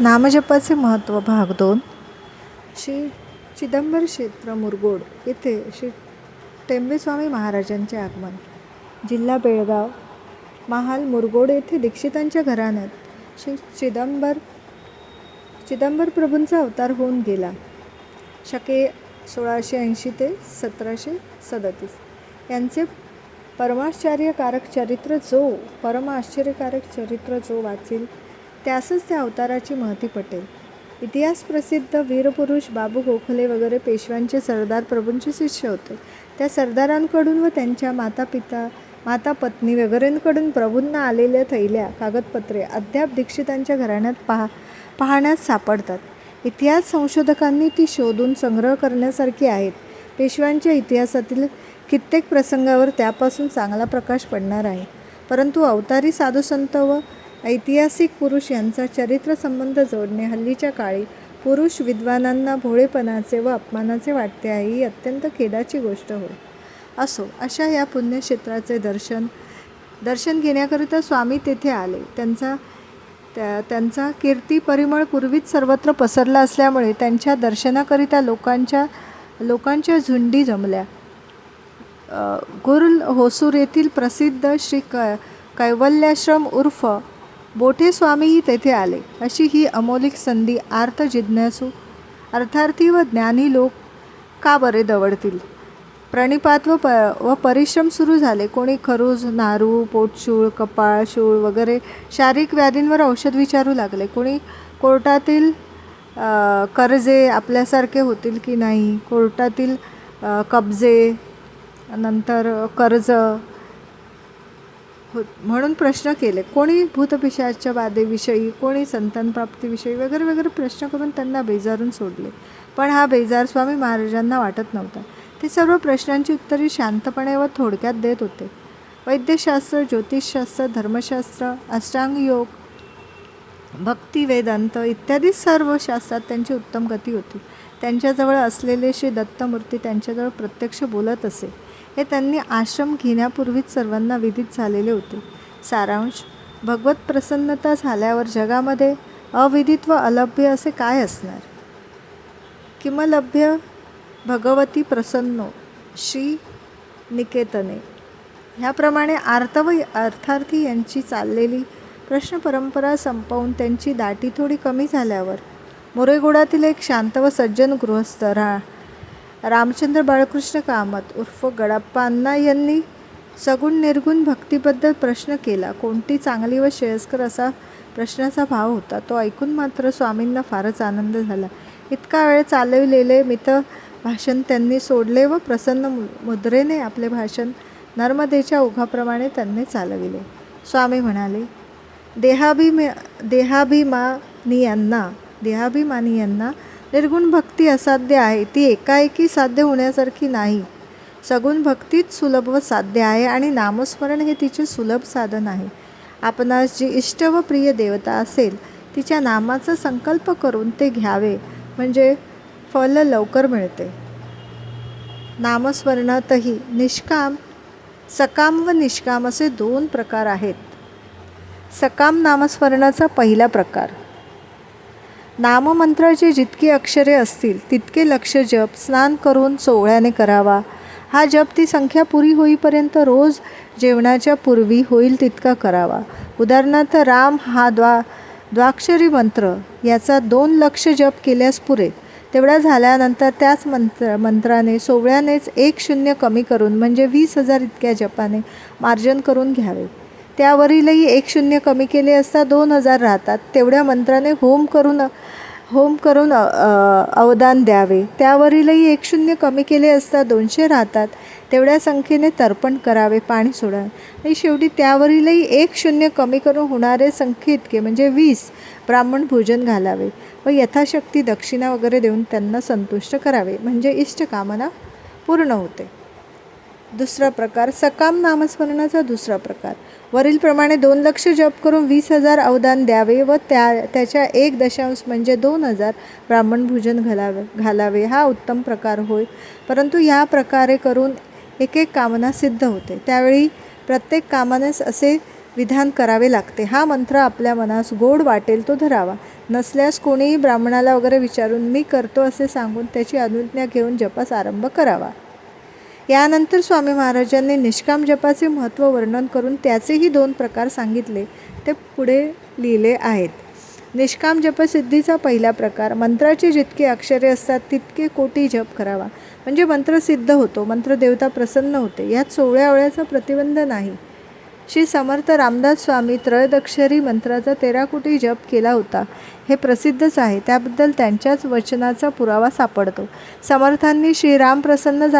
नामजपाचे महत्त्व भाग दोन. श्री चिदंबर क्षेत्र मुरगोड येथे श्री टेंबेस्वामी महाराजांचे आगमन. जिल्हा बेळगाव महाल मुरगोड येथे दीक्षितांच्या घराण्यात श्री चिदंबर चिदंबर प्रभूंचा अवतार होऊन गेला. शके सोळाशे ऐंशी ते सतराशे सदतीस. यांचे परमाश्चर्यकारक चरित्र जो परमाश्चर्यकारक चरित्र जो वाचील त्यासच त्या अवताराची महती पटेल. इतिहास प्रसिद्ध वीरपुरुष बाबू गोखले वगैरे पेशव्यांचे सरदार प्रभूंचे शिष्य होते. त्या सरदारांकडून व त्यांच्या माता पिता माता पत्नी वगैरेंकडून प्रभूंना आलेल्या थैल्या कागदपत्रे अद्याप दीक्षितांच्या घराण्यात पहा पाहण्यास सापडतात. इतिहास संशोधकांनी ती शोधून संग्रह करण्यासारखी आहेत. पेशव्यांच्या इतिहासातील कित्येक प्रसंगावर त्यापासून चांगला प्रकाश पडणार आहे. परंतु अवतारी साधुसंत व ऐतिहासिक पुरुष यांचा चरित्रसंबंध जोडणे हल्लीच्या काळी पुरुष विद्वानांना भोळेपणाचे व अपमानाचे वाटते आहे ही अत्यंत खेदाची गोष्ट होय. असो अशा या पुण्यक्षेत्राचे दर्शन दर्शन घेण्याकरिता स्वामी तेथे आले. त्यांचा त्या त्यांचा कीर्ती परिमळ पूर्वीच सर्वत्र पसरला असल्यामुळे त्यांच्या दर्शनाकरिता लोकांच्या लोकांच्या झुंडी जमल्या. गुरुल होसूर येथील प्रसिद्ध श्री क कैवल्याश्रम उर्फ बोठे स्वामीही तेथे आले. अशी ही अमोलिक संधी आर्त जिज्ञासू अर्थार्थी व ज्ञानी लोक का बरे दवडतील? प्रणिपात व प व परिश्रम सुरू झाले. कोणी खरूज नारू पोटशूळ कपाळशूळ वगैरे शारीरिक व्याधींवर औषध विचारू लागले. कोणी कोर्टातील कर्जे आपल्यासारखे होतील की नाही? कोर्टातील कब्जे नंतर कर्ज हो म्हणून प्रश्न केले. कोणी भूतपिशाच्या बाधेविषयी कोणी संतानप्राप्तीविषयी वगैरे वगैरे प्रश्न करून त्यांना बेजारून सोडले. पण हा बेजार स्वामी महाराजांना वाटत नव्हता. ते सर्व प्रश्नांची उत्तरे शांतपणे व थोडक्यात देत होते. वैद्यशास्त्र ज्योतिषशास्त्र धर्मशास्त्र अष्टांग योग भक्ती वेदांत इत्यादी सर्व शास्त्रात त्यांची उत्तम गती होती. त्यांच्याजवळ असलेले श्री दत्तमूर्ती त्यांच्याजवळ प्रत्यक्ष बोलत असे. हे त्यांनी आश्रम घेण्यापूर्वीच सर्वांना विदित झालेले होते. सारांश भगवत प्रसन्नता झाल्यावर जगामध्ये अविदित व अलभ्य असे काय असणार? किमलभ्य भगवती प्रसन्नो श्री निकेतने. ह्याप्रमाणे आर्त व अर्थार्थी यांची चाललेली प्रश्न परंपरा संपवून त्यांची दाटी थोडी कमी झाल्यावर मोरेगुडातील एक शांत व सज्जन गृहस्थ राहा रामचंद्र बाळकृष्ण कामत उर्फ गडप्पांना यांनी सगुण निर्गुण भक्तीबद्दल प्रश्न केला. कोणती चांगली व श्रेयस्कर असा प्रश्नाचा भाव होता तो ऐकून मात्र स्वामींना फारच आनंद झाला. इतका वेळ चालविलेले मित भाषण त्यांनी सोडले व प्रसन्न मु- मुद्रेने आपले भाषण नर्मदेच्या ओघाप्रमाणे त्यांनी चालविले. स्वामी म्हणाले देहाभिमे देहाभिमानियांना देहाभिमानियांना निर्गुण भक्ती असाध्य आहे. ती एकाएकी साध्य होण्यासारखी नाही. सगुण भक्तीच सुलभ व साध्य आहे आणि नामस्मरण हे तिचे सुलभ साधन आहे. आपणास जी इष्ट व प्रिय देवता असेल तिच्या नामाचा संकल्प करून ते घ्यावे म्हणजे फल लवकर मिळते. नामस्मरणातही निष्काम सकाम व निष्काम असे दोन प्रकार आहेत. सकाम नामस्मरणाचा पहिला प्रकार. नाममंत्राची जितकी अक्षरे असतील तितके लक्ष जप स्नान करून सोहळ्याने करावा. हा जप ती संख्या पुरी होईपर्यंत रोज जेवणाच्या पूर्वी होईल तितका करावा. उदाहरणार्थ राम हा द्वा द्वाक्षरी मंत्र याचा दोन लक्ष जप केल्यास पुरे तेवढा झाल्यानंतर त्याच मंत्र मंत्राने सोवळ्यानेच एक शून्य कमी करून म्हणजे वीस हजार इतक्या जपाने मार्जन करून घ्यावे. त्यावरीलही एक शून्य कमी केले असता दोन हजार राहतात तेवढ्या मंत्राने होम करून होम करून अवदान द्यावे. त्यावरीलही एक शून्य कमी केले असता दोनशे राहतात. तेवढ्या संख्येने तर्पण करावे पाणी सोडावे. आणि शेवटी त्यावरीलही एक शून्य कमी करून होणारे संख्ये इतके म्हणजे वीस ब्राह्मण भोजन घालावे व यथाशक्ती दक्षिणा वगैरे देऊन त्यांना संतुष्ट करावे. म्हणजे इष्टकामना पूर्ण होते. दुसरा प्रकार सकाम नामस्मरणाचा दुसरा प्रकार. वरीलप्रमाणे दोन लक्ष जप करून वीस हजार अवदान द्यावे व त्या त्याच्या एक दशांश म्हणजे दोन हजार ब्राह्मण भोजन घालावे घालावे. हा उत्तम प्रकार होय. परंतु ह्या प्रकारे करून एक एक कामना सिद्ध होते. त्यावेळी प्रत्येक कामानेच असे विधान करावे लागते. हा मंत्र आपल्या मनास गोड वाटेल तो धरावा. नसल्यास कोणीही ब्राह्मणाला वगैरे विचारून मी करतो असे सांगून त्याची अनुज्ञा घेऊन जपास आरंभ करावा. यानंतर स्वामी महाराजांनी निष्काम जपाचे महत्त्व वर्णन करून त्याचेही दोन प्रकार सांगितले. ते पुढे लिहिले आहेत. निष्काम जपसिद्धीचा पहिला प्रकार मंत्राचे जितके अक्षरे असतात तितके कोटी जप करावा. म्हणजे मंत्र सिद्ध होतो मंत्र देवता प्रसन्न होते. यात सोवळ्या ओळ्याचा प्रतिबंध नाही. श्री समर्थ रामदास स्वामी त्रयदक्षरी मंत्राचा तेरा कोटी जप केला होता. हे प्रसिद्धच आहे. त्याबद्दल त्यांच्याच वचनाचा पुरावा सापडतो. समर्थांनी श्रीराम प्रसन्न झाला.